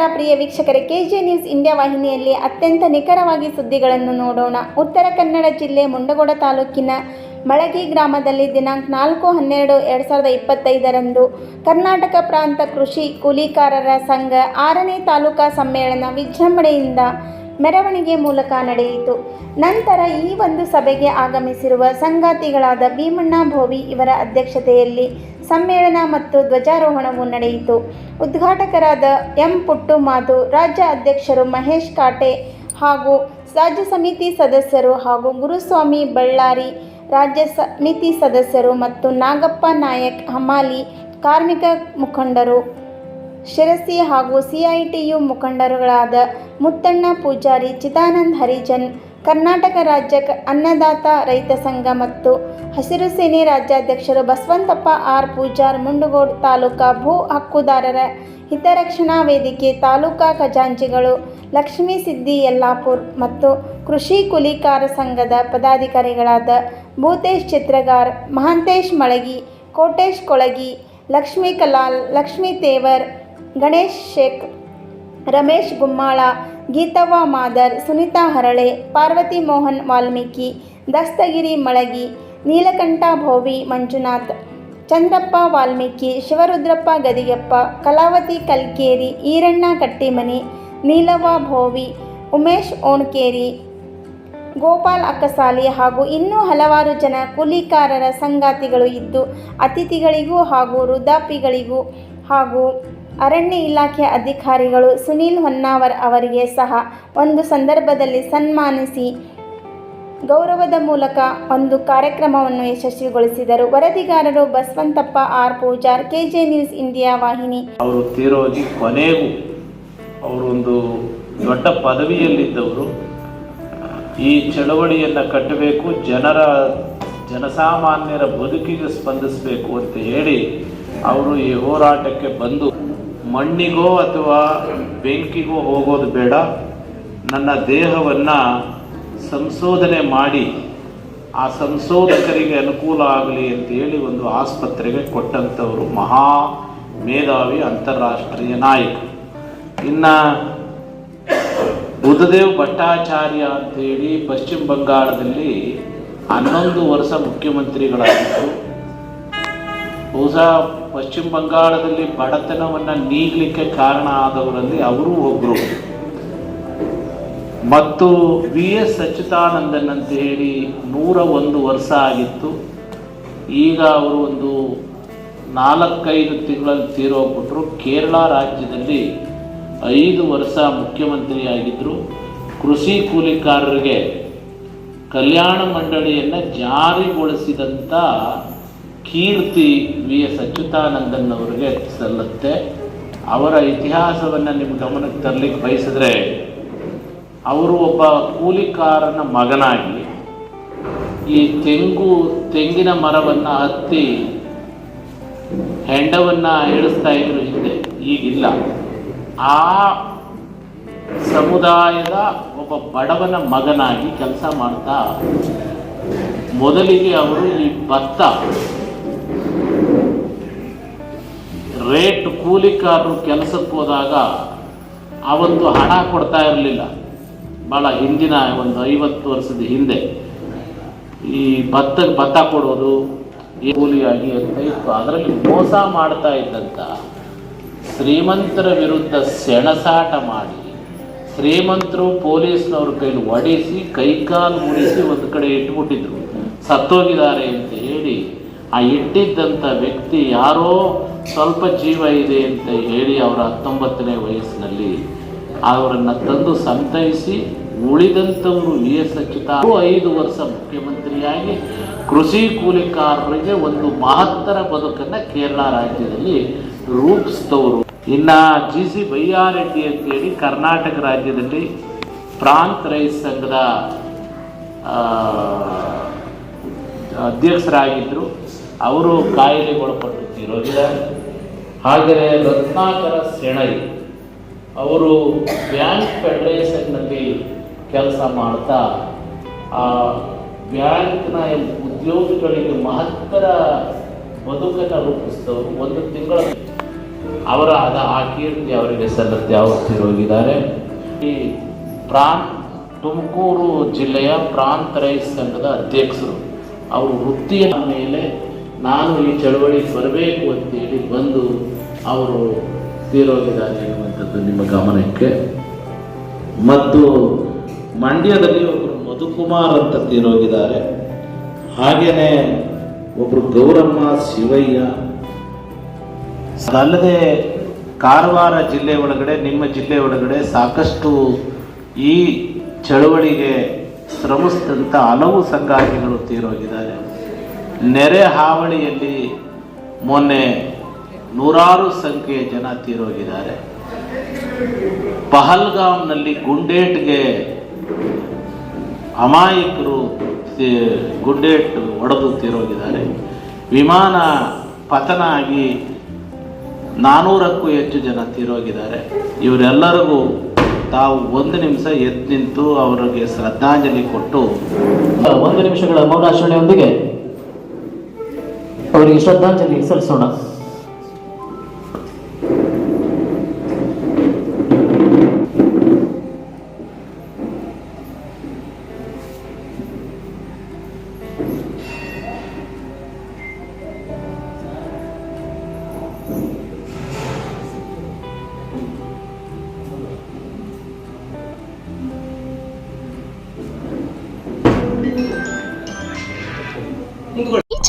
ನಮಸ್ಕಾರ ಪ್ರಿಯ ವೀಕ್ಷಕರೇ, K J news India ವಾಹಿನಿಯಲ್ಲಿ ಅತ್ಯಂತ ನಿಖರವಾಗಿ ಸುದ್ದಿಗಳನ್ನು ನೋಡೋಣ. ಉತ್ತರ ಕನ್ನಡ ಜಿಲ್ಲೆ ಮುಂಡಗೋಡ ತಾಲೂಕಿನ ಮಳಗಿ ಗ್ರಾಮದಲ್ಲಿ ದಿನಾಂಕ ನಾಲ್ಕು ಹನ್ನೆರಡು ಎರಡು ಸಾವಿರದ ಇಪ್ಪತ್ತೈದರಂದು ಕರ್ನಾಟಕ ಪ್ರಾಂತ ಕೃಷಿ ಕೂಲಿಕಾರರ ಸಂಘ ಆರನೇ ತಾಲೂಕಾ ಸಮ್ಮೇಳನ ವಿಜೃಂಭಣೆಯಿಂದ ಮೆರವಣಿಗೆ ಮೂಲಕ ನಡೆಯಿತು. ನಂತರ ಈ ಒಂದು ಸಭೆಗೆ ಆಗಮಿಸಿರುವ ಸಂಗಾತಿಗಳಾದ ಭೀಮಣ್ಣ, ಭೋವಿ ಇವರ ಅಧ್ಯಕ್ಷತೆಯಲ್ಲಿ ಸಮ್ಮೇಳನ ಮತ್ತು ಧ್ವಜಾರೋಹಣವು ನಡೆಯಿತು. ಉದ್ಘಾಟಕರಾದ ಎಂ ಪುಟ್ಟು ಮಾಧು ರಾಜ್ಯ ಅಧ್ಯಕ್ಷರು ಮಹೇಶ್ ಕಾಟೆ ಹಾಗೂ ರಾಜ್ಯ ಸಮಿತಿ ಸದಸ್ಯರು ಹಾಗೂ ಗುರುಸ್ವಾಮಿ ಬಳ್ಳಾರಿ ರಾಜ್ಯ ಸಮಿತಿ ಸದಸ್ಯರು ಮತ್ತು ನಾಗಪ್ಪ ನಾಯಕ್ ಹಮಾಲಿ ಕಾರ್ಮಿಕ ಮುಖಂಡರು ಶಿರಸಿ ಹಾಗೂ ಸಿಐಟಿಯು ಮುಖಂಡರುಗಳಾದ ಮುತ್ತಣ್ಣ ಪೂಜಾರಿ ಚಿತಾನಂದ್ ಹರಿಜನ್, ಕರ್ನಾಟಕ ರಾಜ್ಯ ಅನ್ನದಾತ ರೈತ ಸಂಘ ಮತ್ತು ಹಸಿರು ಸೇನೆ ರಾಜ್ಯಾಧ್ಯಕ್ಷರು ಬಸವಂತಪ್ಪ ಆರ್ ಪೂಜಾರ್, ಮುಂಡಗೋಡ್ ತಾಲೂಕಾ ಭೂ ಹಕ್ಕುದಾರರ ಹಿತರಕ್ಷಣಾ ವೇದಿಕೆ, ತಾಲೂಕಾ ಖಜಾಂಚಿಗಳು ಲಕ್ಷ್ಮೀ ಸಿದ್ದಿ ಯಲ್ಲಾಪುರ್ ಮತ್ತು ಕೃಷಿ ಕುಲಿಕಾರ ಸಂಘದ ಪದಾಧಿಕಾರಿಗಳಾದ ಭೂತೇಶ್ ಚಿತ್ರಗಾರ್, ಮಹಾಂತೇಶ್ ಮಳಗಿ, ಕೋಟೇಶ್ ಕೊಳಗಿ, ಲಕ್ಷ್ಮೀ ಕಲಾಲ್, ಲಕ್ಷ್ಮೀ ತೇವರ್ ಗಣೇಶ್ ಶೇಖ್, ರಮೇಶ್ ಗುಮ್ಮಾಳ, ಗೀತವ್ವ ಮಾದರ್, ಸುನಿತಾ ಹರಳೆ, ಪಾರ್ವತಿ ಮೋಹನ್ ವಾಲ್ಮೀಕಿ, ದಸ್ತಗಿರಿ ಮಳಗಿ, ನೀಲಕಂಠ ಭೋವಿ ಮಂಜುನಾಥ್, ಚಂದ್ರಪ್ಪ ವಾಲ್ಮೀಕಿ, ಶಿವರುದ್ರಪ್ಪ ಗದಿಗೆಪ್ಪ, ಕಲಾವತಿ ಕಲ್ಕೇರಿ, ಈರಣ್ಣ ಕಟ್ಟಿಮನಿ, ನೀಲವ್ವ ಭೋವಿ, ಉಮೇಶ್ ಓಣ್ಕೇರಿ, ಗೋಪಾಲ್ ಅಕ್ಕಸಾಲಿ ಹಾಗೂ ಇನ್ನೂ ಹಲವಾರು ಜನ ಕೂಲಿಕಾರರ ಸಂಗಾತಿಗಳು ಇದ್ದು, ಅತಿಥಿಗಳಿಗೂ ಹಾಗೂ ವೃದ್ಧಾಪಿಗಳಿಗೂ ಹಾಗೂ ಅರಣ್ಯ ಇಲಾಖೆ ಅಧಿಕಾರಿಗಳು ಸುನೀಲ್ ಹೊನ್ನಾವರ್ ಅವರಿಗೆ ಸಹ ಒಂದು ಸಂದರ್ಭದಲ್ಲಿ ಸನ್ಮಾನಿಸಿ ಗೌರವದ ಮೂಲಕ ಒಂದು ಕಾರ್ಯಕ್ರಮವನ್ನು ಯಶಸ್ವಿಗೊಳಿಸಿದರು. ವರದಿಗಾರರು Basavantappa R. Pujar, KJ news India ವಾಹಿನಿ. ಅವರು ತೀರೋಗಿ ಕೊನೆಗೂ ಅವರೊಂದು ದೊಡ್ಡ ಪದವಿಯಲ್ಲಿದ್ದವರು. ಈ ಚಳವಳಿಯನ್ನು ಕಟ್ಟಬೇಕು, ಜನರ, ಜನಸಾಮಾನ್ಯರ ಬದುಕಿಗೆ ಸ್ಪಂದಿಸಬೇಕು ಅಂತ ಹೇಳಿ ಅವರು ಈ ಹೋರಾಟಕ್ಕೆ ಬಂದು ಮಣ್ಣಿಗೋ ಅಥವಾ ಬೆಂಕಿಗೋ ಹೋಗೋದು ಬೇಡ. ನನ್ನ ದೇಹವನ್ನು ಸಂಶೋಧನೆ ಮಾಡಿ ಆ ಸಂಶೋಧಕರಿಗೆ ಅನುಕೂಲ ಆಗಲಿ ಅಂತ ಹೇಳಿ ಒಂದು ಆಸ್ಪತ್ರೆಗೆ ಕೊಟ್ಟಂಥವರು ಮಹಾ ಮೇಧಾವಿ ಅಂತಾರಾಷ್ಟ್ರೀಯ ನಾಯಕ ಇನ್ನು ಬುಧದೇವ್ ಭಟ್ಟಾಚಾರ್ಯ ಅಂತೇಳಿ ಪಶ್ಚಿಮ ಬಂಗಾಳದಲ್ಲಿ ಹನ್ನೊಂದು ವರ್ಷ ಮುಖ್ಯಮಂತ್ರಿಗಳಾಗಿದ್ದರು. ಬಹುಶಃ ಪಶ್ಚಿಮ ಬಂಗಾಳದಲ್ಲಿ ಬಡತನವನ್ನು ನೀಗಲಿಕ್ಕೆ ಕಾರಣ ಆದವರಲ್ಲಿ ಅವರು ಒಬ್ಬರು ಮತ್ತು ವಿ ಎಸ್ ಸಚ್ಚಿದಾನಂದನ್ ಅಂತ ಹೇಳಿ ನೂರ ಒಂದು ವರ್ಷ ಆಗಿತ್ತು. ಈಗ ಅವರು ಒಂದು ನಾಲ್ಕೈದು ತಿಂಗಳಲ್ಲಿ ತೀರೋಗ್ಬಿಟ್ರು. ಕೇರಳ ರಾಜ್ಯದಲ್ಲಿ ಐದು ವರ್ಷ ಮುಖ್ಯಮಂತ್ರಿಯಾಗಿದ್ದರು ಕೃಷಿ ಕೂಲಿಕಾರರಿಗೆ ಕಲ್ಯಾಣ ಮಂಡಳಿಯನ್ನು ಜಾರಿಗೊಳಿಸಿದಂಥ ಕೀರ್ತಿ ವಿ ಎಸ್ ಅಚ್ಯುತಾನಂದನ್ ಅವರಿಗೆ ಸಲ್ಲುತ್ತೆ. ಅವರ ಇತಿಹಾಸವನ್ನು ನಿಮ್ಮ ಗಮನಕ್ಕೆ ತರಲಿಕ್ಕೆ ಬಯಸಿದ್ರೆ, ಅವರು ಒಬ್ಬ ಕೂಲಿಕಾರನ ಮಗನಾಗಿ ಈ ತೆಂಗು, ತೆಂಗಿನ ಮರವನ್ನು ಹತ್ತಿ ಹೆಂಡವನ್ನು ಇಳಿಸ್ತಾ ಇದ್ರು ಹಿಂದೆ, ಈಗಿಲ್ಲ. ಆ ಸಮುದಾಯದ ಒಬ್ಬ ಬಡವನ ಮಗನಾಗಿ ಕೆಲಸ ಮಾಡ್ತಾ, ಮೊದಲಿಗೆ ಅವರು ಈ ಭತ್ತ ರೇಟ್ ಕೂಲಿಕಾರರು ಕೆಲಸಕ್ಕೆ ಹೋದಾಗ ಅವತ್ತು ಹಣ ಕೊಡ್ತಾ ಇರಲಿಲ್ಲ. ಭಾಳ ಹಿಂದಿನ ಒಂದು ಐವತ್ತು ವರ್ಷದ ಹಿಂದೆ. ಈ ಭತ್ತಕ್ಕೆ ಭತ್ತ ಕೊಡೋದು, ಈ ಕೂಲಿಯಾಗಿ ಅಂತ ಇತ್ತು. ಅದರಲ್ಲಿ ಮೋಸ ಮಾಡ್ತಾ ಇದ್ದಂಥ ಶ್ರೀಮಂತರ ವಿರುದ್ಧ ಸೆಣಸಾಟ ಮಾಡಿ, ಶ್ರೀಮಂತರು ಪೊಲೀಸ್ನವ್ರ ಕೈಲಿ ಒಡಿಸಿ, ಕೈಕಾಲು ಮುಡಿಸಿ ಒಂದು ಕಡೆ ಇಟ್ಬಿಟ್ಟಿದ್ರು. ಸತ್ತೋಗಿದ್ದಾರೆ ಅಂತ ಹೇಳಿ ಆ ಇಟ್ಟಿದ್ದಂಥ ವ್ಯಕ್ತಿ ಯಾರೋ ಸ್ವಲ್ಪ ಜೀವ ಇದೆ ಅಂತ ಹೇಳಿ ಅವರ ಹತ್ತೊಂಬತ್ತನೇ ವಯಸ್ಸಿನಲ್ಲಿ ಅವರನ್ನು ತಂದು ಸಂತೈಸಿ ಉಳಿದಂಥವರು ವಿ ಎಸ್ ಅಚ್ಯುತ ಐದು ವರ್ಷ ಮುಖ್ಯಮಂತ್ರಿಯಾಗಿ ಕೃಷಿ ಕೂಲಿಕಾರರಿಗೆ ಒಂದು ಮಹತ್ತರ ಬದುಕನ್ನು ಕೇರಳ ರಾಜ್ಯದಲ್ಲಿ ರೂಪಿಸಿದವರು. ಇನ್ನು ಜಿ ಸಿ ಬೈಯಾರೆಡ್ಡಿ ಅಂತೇಳಿ ಕರ್ನಾಟಕ ರಾಜ್ಯದಲ್ಲಿ ಪ್ರಾಂತ್ ರೈಸ್ ಸಂಘದ ಅಧ್ಯಕ್ಷರಾಗಿದ್ದರು ಅವರು ಕಾಯಿಲೆಗೊಳಪಟ್ಟು ತೀರೋಗಿದ್ದಾರೆ ಹಾಗೆಯೇ ರತ್ನಾಕರ ಸೆಣೈ ಅವರು ಬ್ಯಾಂಕ್ ಫೆಡರೇಷನ್ನಲ್ಲಿ ಕೆಲಸ ಮಾಡ್ತಾ, ಆ ಬ್ಯಾಂಕ್ನ ಉದ್ಯೋಗಿಗಳಿಗೆ ಮಹತ್ತರ ಬದುಕನ್ನು ರೂಪಿಸಿದವರು ಒಂದು ತಿಂಗಳ ಅವರ ಆದ ಆ ಕೀರ್ತಿ ಅವರಿಗೆ ಸಲ್ಲತ್ತೆ ಅವರು ತಿರುಗಿದ್ದಾರೆ ಈ ಪ್ರಾಂತ್ ತುಮಕೂರು ಜಿಲ್ಲೆಯ ಪ್ರಾಂತ ರೈಸ್ ಸಂಘದ ಅಧ್ಯಕ್ಷರು, ಅವರು ವೃತ್ತಿಯ ಮೇಲೆ ನಾನು ಈ ಚಳವಳಿ ಬರಬೇಕು ಅಂತೇಳಿ ಬಂದು ಅವರು ತೀರೋಗಿದ್ದಾರೆ ಎನ್ನುವಂಥದ್ದು ನಿಮ್ಮ ಗಮನಕ್ಕೆ. ಮತ್ತು ಮಂಡ್ಯದಲ್ಲಿ ಒಬ್ಬರು ಮಧುಕುಮಾರ್ ಅಂತ ತೀರೋಗಿದ್ದಾರೆ. ಹಾಗೆಯೇ ಒಬ್ಬರು ಗೌರಮ್ಮ ಶಿವಯ್ಯ. ಅಲ್ಲದೆ ಕಾರವಾರ ಜಿಲ್ಲೆ ಒಳಗಡೆ, ನಿಮ್ಮ ಜಿಲ್ಲೆ ಒಳಗಡೆ ಸಾಕಷ್ಟು ಈ ಚಳವಳಿಗೆ ಶ್ರಮಿಸಿದಂಥ ಹಲವು ಸಂಗಾತಿಗಳು ತೀರೋಗಿದ್ದಾರೆ. ನೆರೆ ಹಾವಳಿಯಲ್ಲಿ ಮೊನ್ನೆ ನೂರಾರು ಸಂಖ್ಯೆಯ ಜನ ತೀರೋಗಿದ್ದಾರೆ. ಪಹಲ್ಗಾಂನಲ್ಲಿ ಗುಂಡೇಟ್ಗೆ ಅಮಾಯಕರು ಗುಂಡೇಟ್ ಒಡೆದು ತೀರೋಗಿದ್ದಾರೆ. ವಿಮಾನ ಪತನ ಆಗಿ ನಾನೂರಕ್ಕೂ ಹೆಚ್ಚು ಜನ ತೀರೋಗಿದ್ದಾರೆ. ಇವರೆಲ್ಲರಿಗೂ ತಾವು ಒಂದು ನಿಮಿಷ ಎದ್ದು ನಿಂತು ಅವರಿಗೆ ಶ್ರದ್ಧಾಂಜಲಿ ಕೊಟ್ಟು, ಒಂದು ನಿಮಿಷಗಳ ಮೌನಾಚರಣೆಯೊಂದಿಗೆ ಅವರಿಗೆ ಶ್ರದ್ಧಾಂಜಲಿ ಸಲ್ಲಿಸೋಣ. ಈ